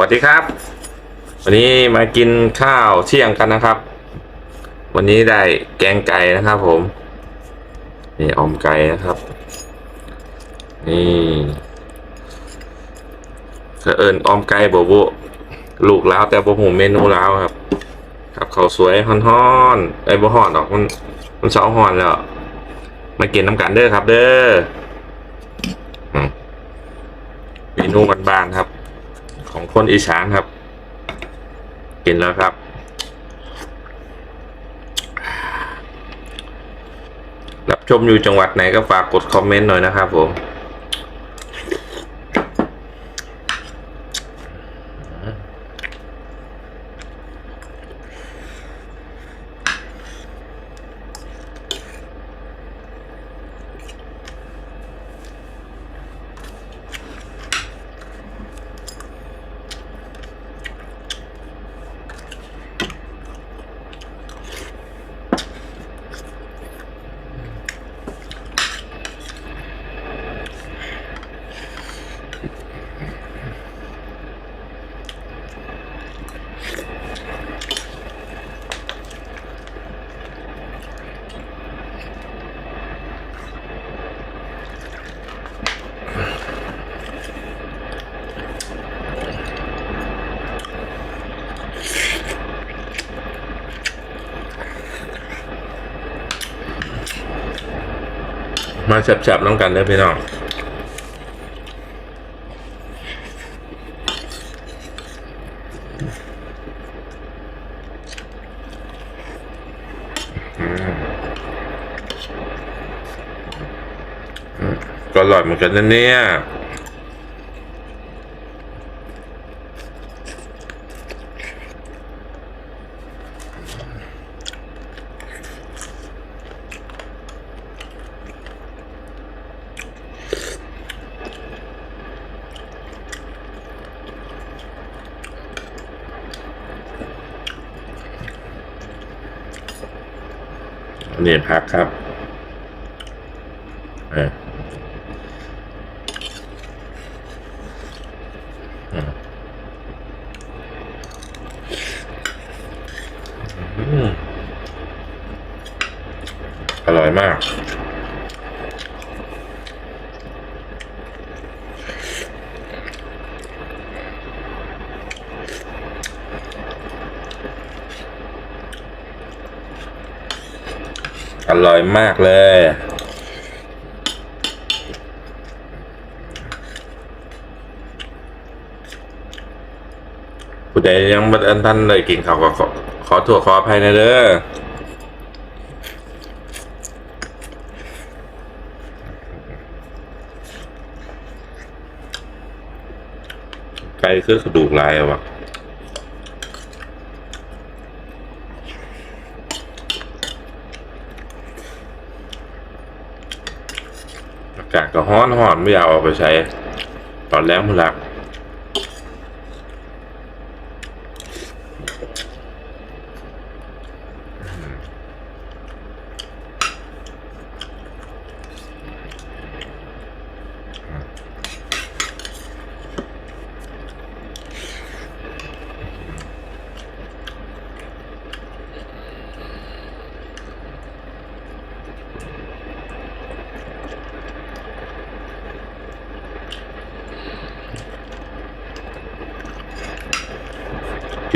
วัสดีครับ วันนี้มากินข้าวเที่ยงกันนะครับ วันนี้ได้แกงไก่นะครับ ผม นี่ออมไก่นะครับ นี่ก็เอิญอมไก่โบโบลูกแล้วแต่โบหูเมนูแล้วครับครับเขาสวยฮ้อนไอ้ยบ่ฮ้อนดอกมันมันเช้าฮอนแล้วมากินน้ำกันเด้อครับ เด้อเมนูบานๆครับ คนอีสานครับ กินแล้วครับ รับชมอยู่จังหวัดไหนก็ฝากกดคอมเมนต์หน่อยนะครับผม มาจับๆน้องกันเด้อพี่น้องอืมก็อร่อยเหมือนกันนะเนี่ย นี่พักครับอออืมอืมอร่อยมาก ร่อยมากเลยผู้ใดยังไม่ทันท่านเลยกินข้าวก็ขอขอถั่วขออภัยนะเด้อไก่คือกระดูกลายอะวะากาศก็ฮ้อนฮอนไม่อยากออกไปใช้ตอนแรกมันหลัก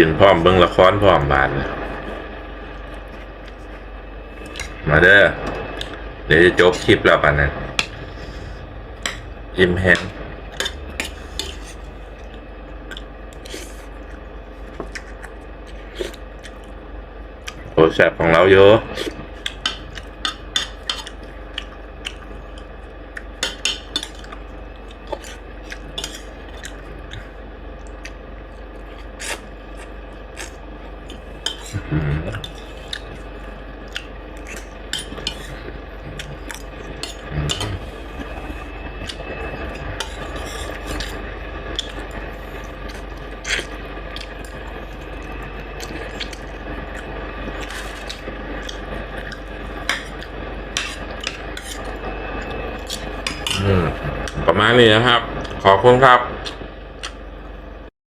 กินพร้อมเบิ้งละครพร้อมบานมาเด้อเดี๋ยวจะจบคลิปแล้วป่นะอิ่มแห้งโอ้แซ่บของเราเยอะ ประมาณนี้นะครับ ขอบคุณครับ